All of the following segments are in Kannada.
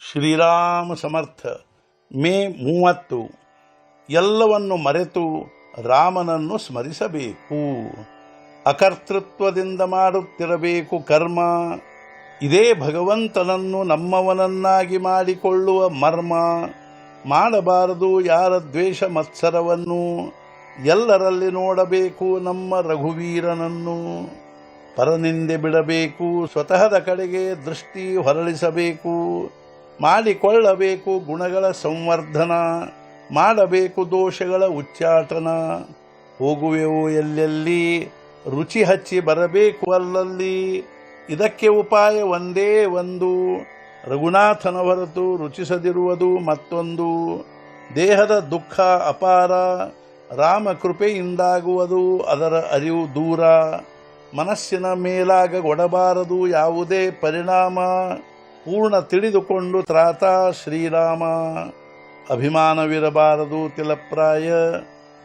ಶ್ರೀರಾಮ ಸಮರ್ಥ, ಮೇ ಮೂವತ್ತು. ಎಲ್ಲವನ್ನು ಮರೆತು ರಾಮನನ್ನು ಸ್ಮರಿಸಬೇಕು. ಅಕರ್ತೃತ್ವದಿಂದ ಮಾಡುತ್ತಿರಬೇಕು ಕರ್ಮ. ಇದೇ ಭಗವಂತನನ್ನು ನಮ್ಮವನನ್ನಾಗಿ ಮಾಡಿಕೊಳ್ಳುವ ಮರ್ಮ. ಮಾಡಬಾರದು ಯಾರ ದ್ವೇಷ ಮತ್ಸರವನ್ನು. ಎಲ್ಲರಲ್ಲಿ ನೋಡಬೇಕು ನಮ್ಮ ರಘುವೀರನನ್ನು. ಪರನಿಂದೆ ಬಿಡಬೇಕು ಸ್ವತಃದ ಕಡೆಗೆ ದೃಷ್ಟಿ ಹೊರಳಿಸಬೇಕು. ಮಾಡಿಕೊಳ್ಳಬೇಕು ಗುಣಗಳ ಸಂವರ್ಧನ, ಮಾಡಬೇಕು ದೋಷಗಳ ಉಚ್ಚಾಟನ. ಹೋಗುವೆವು ಎಲ್ಲೆಲ್ಲಿ, ರುಚಿ ಹಚ್ಚಿ ಬರಬೇಕು ಅಲ್ಲಲ್ಲಿ. ಇದಕ್ಕೆ ಉಪಾಯ ಒಂದೇ ಒಂದು, ರಘುನಾಥನ ಹೊರತು ರುಚಿಸದಿರುವುದು ಮತ್ತೊಂದು. ದೇಹದ ದುಃಖ ಅಪಾರ, ರಾಮ ಕೃಪೆಯಿಂದಾಗುವುದು ಅದರ ಅರಿವು ದೂರ. ಮನಸ್ಸಿನ ಮೇಲಾಗ ಒಡಬಾರದು ಯಾವುದೇ ಪರಿಣಾಮ. ಪೂರ್ಣ ತಿಳಿದುಕೊಂಡು ತ್ರಾತ ಶ್ರೀರಾಮ, ಅಭಿಮಾನವಿರಬಾರದು ತಿಲಪ್ರಾಯ,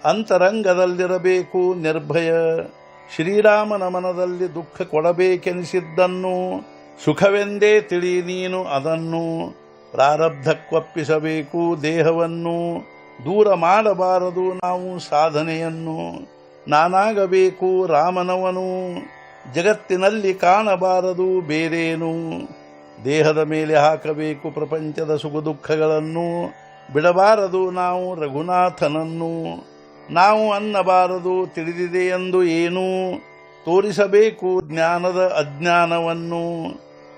ಅಂತರಂಗದಲ್ಲಿರಬೇಕು ನಿರ್ಭಯ, ಶ್ರೀರಾಮನ ಮನದಲ್ಲಿ ದುಃಖ ಕೊಡಬೇಕೆನಿಸಿದ್ದನ್ನು, ಸುಖವೆಂದೇ ತಿಳಿ ನೀನು ಅದನ್ನು, ಪ್ರಾರಬ್ಧಕ್ಕೊಪ್ಪಿಸಬೇಕು ದೇಹವನ್ನು, ದೂರ ಮಾಡಬಾರದು ನಾವು ಸಾಧನೆಯನ್ನು, ನಾನಾಗಬೇಕು ರಾಮನವನು, ಜಗತ್ತಿನಲ್ಲಿ ಕಾಣಬಾರದು ಬೇರೇನು. ದೇಹದ ಮೇಲೆ ಹಾಕಬೇಕು ಪ್ರಪಂಚದ ಸುಖ ದುಃಖಗಳನ್ನು. ಬಿಡಬಾರದು ನಾವು ರಘುನಾಥನನ್ನು. ನಾವು ಅನ್ನಬಾರದು ತಿಳಿದಿದೆ ಎಂದು ಏನು. ತೋರಿಸಬೇಕು ಜ್ಞಾನದ ಅಜ್ಞಾನವನ್ನು.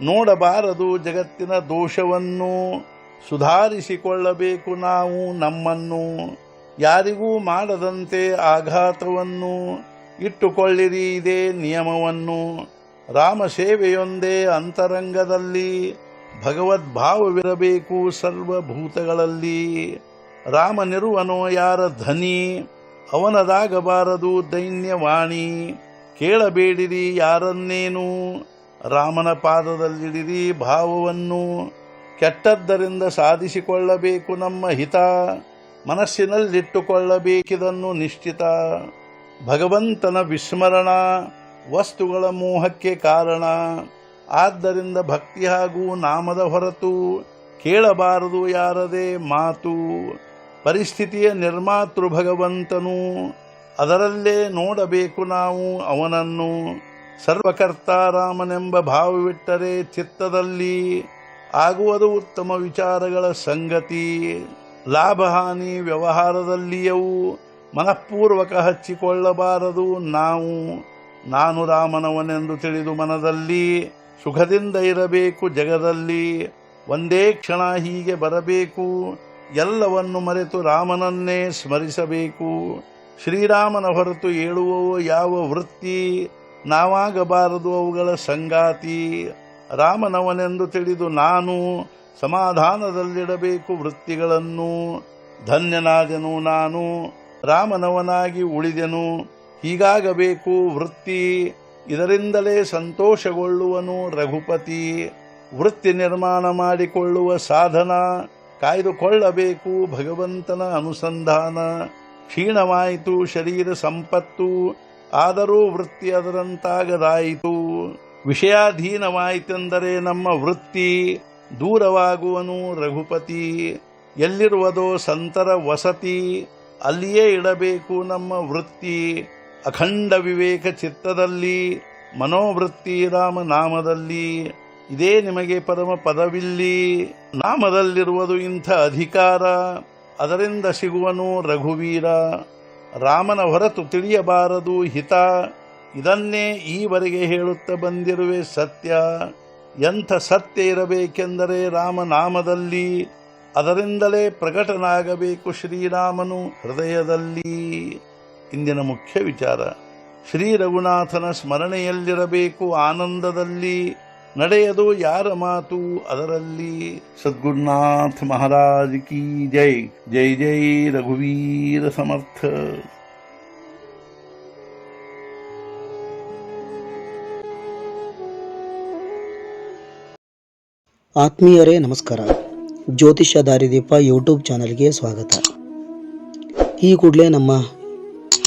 ನೋಡಬಾರದು ಜಗತ್ತಿನ ದೋಷವನ್ನು. ಸುಧಾರಿಸಿಕೊಳ್ಳಬೇಕು ನಾವು ನಮ್ಮನ್ನು. ಯಾರಿಗೂ ಮಾಡದಂತೆ ಆಘಾತವನ್ನು. ಇಟ್ಟುಕೊಳ್ಳಿರಿ ಇದೇ ನಿಯಮವನ್ನು. ರಾಮ ಸೇವೆಯೊಂದೇ ಅಂತರಂಗದಲ್ಲಿ ಭಗವದ್ಭಾವವಿರಬೇಕು ಸರ್ವಭೂತಗಳಲ್ಲಿ. ರಾಮನಿರುವನೋ ಯಾರ ಧನಿ ಅವನದಾಗಬಾರದು ದೈನ್ಯವಾಣಿ. ಕೇಳಬೇಡಿರಿ ಯಾರನ್ನೇನು? ರಾಮನ ಪಾದದಲ್ಲಿಡಿರಿ ಭಾವವನ್ನು. ಕೆಟ್ಟದ್ದರಿಂದ ಸಾಧಿಸಿಕೊಳ್ಳಬೇಕು ನಮ್ಮ ಹಿತ. ಮನಸ್ಸಿನಲ್ಲಿಟ್ಟುಕೊಳ್ಳಬೇಕಿದನ್ನು ನಿಶ್ಚಿತ. ಭಗವಂತನ ವಿಸ್ಮರಣ. ವಸ್ತುಗಳ ಮೋಹಕ್ಕೆ ಕಾರಣ. ಆದ್ದರಿಂದ ಭಕ್ತಿ ಹಾಗೂ ನಾಮದ ಹೊರತು ಕೇಳಬಾರದು ಯಾರದೇ ಮಾತು. ಪರಿಸ್ಥಿತಿಯ ನಿರ್ಮಾತೃ ಭಗವಂತನು ಅದರಲ್ಲೇ ನೋಡಬೇಕು ನಾವು ಅವನನ್ನು. ಸರ್ವಕರ್ತಾರಾಮನೆಂಬ ಭಾವವಿಟ್ಟರೆ ಚಿತ್ತದಲ್ಲಿ ಆಗುವುದು ಉತ್ತಮ ವಿಚಾರಗಳ ಸಂಗತಿ. ಲಾಭಹಾನಿ ವ್ಯವಹಾರದಲ್ಲಿಯೂ ಮನಃಪೂರ್ವಕ ಹಚ್ಚಿಕೊಳ್ಳಬಾರದು ನಾವು. ನಾನು ರಾಮನವನೆಂದು ತಿಳಿದು ಮನದಲ್ಲಿ ಸುಖದಿಂದ ಇರಬೇಕು, ಜಗದಲ್ಲಿ ಒಂದೇ ಕ್ಷಣ ಹೀಗೆ ಬರಬೇಕು, ಎಲ್ಲವನ್ನು ಮರೆತು ರಾಮನನ್ನೇ ಸ್ಮರಿಸಬೇಕು. ಶ್ರೀರಾಮನ ಹೊರತು ಏಳುವವು ಯಾವ ವೃತ್ತಿ, ನಾವಾಗಬಾರದು ಅವುಗಳ ಸಂಗಾತಿ. ರಾಮನವನೆಂದು ತಿಳಿದು ನಾನು ಸಮಾಧಾನದಲ್ಲಿಡಬೇಕು ವೃತ್ತಿಗಳನ್ನು. ಧನ್ಯನಾದೆನು ನಾನು, ರಾಮನವನಾಗಿ ಉಳಿದೆನು. ಹೀಗಾಗಬೇಕು ವೃತ್ತಿ. ಇದರಿಂದಲೇ ಸಂತೋಷಗೊಳ್ಳುವನು ರಘುಪತಿ. ವೃತ್ತಿ ನಿರ್ಮಾಣ ಮಾಡಿಕೊಳ್ಳುವ ಸಾಧನ. ಕಾಯ್ದುಕೊಳ್ಳಬೇಕು ಭಗವಂತನ ಅನುಸಂಧಾನ. ಕ್ಷೀಣವಾಯಿತು ಶರೀರ ಸಂಪತ್ತು. ಆದರೂ ವೃತ್ತಿ ಅದರಂತಾಗದಾಯಿತು. ವಿಷಯಾಧೀನವಾಯಿತೆಂದರೆ ನಮ್ಮ ವೃತ್ತಿ. ದೂರವಾಗುವನು ರಘುಪತಿ. ಎಲ್ಲಿರುವುದೋ ಸಂತರ ವಸತಿ. ಅಲ್ಲಿಯೇ ಇಡಬೇಕು ನಮ್ಮ ವೃತ್ತಿ. ಅಖಂಡ ವಿವೇಕ ಚಿತ್ತದಲ್ಲಿ, ಮನೋವೃತ್ತಿ ರಾಮ ನಾಮದಲ್ಲಿ, ಇದೇ ನಿಮಗೆ ಪರಮ ಪದವಿಲ್ಲಿ, ನಾಮದಲ್ಲಿರುವುದು ಇಂಥ ಅಧಿಕಾರ, ಅದರಿಂದ ಸಿಗುವನು ರಘುವೀರ. ರಾಮನ ಹೊರತು ತಿಳಿಯಬಾರದು ಹಿತ, ಇದನ್ನೇ ಈವರೆಗೆ ಹೇಳುತ್ತಾ ಬಂದಿರುವೆ ಸತ್ಯ. ಎಂಥ ಸತ್ಯ ಇರಬೇಕೆಂದರೆ ರಾಮನಾಮದಲ್ಲಿ ಅದರಿಂದಲೇ ಪ್ರಕಟನಾಗಬೇಕು ಶ್ರೀರಾಮನು ಹೃದಯದಲ್ಲಿ. ಇಂದಿನ ಮುಖ್ಯ ವಿಚಾರ. ಶ್ರೀ ರಘುನಾಥನ ಸ್ಮರಣೆಯಲ್ಲಿರಬೇಕು ಆನಂದದಲ್ಲಿ. ನಡೆಯದು ಯಾರ ಮಾತು ಅದರಲ್ಲಿ. ಸದ್ಗುರುನಾಥ ಮಹಾರಾಜ್ ಕಿ ಜೈ. ಜೈ ಜೈ ರಘುವೀರ ಸಮರ್ಥ. ಆತ್ಮೀಯರೇ ನಮಸ್ಕಾರ. ಜ್ಯೋತಿಷ್ಯ ದಾರಿದೀಪ ಯೂಟ್ಯೂಬ್ ಚಾನಲ್ಗೆ ಸ್ವಾಗತ. ಈ ಕೂಡಲೇ ನಮ್ಮ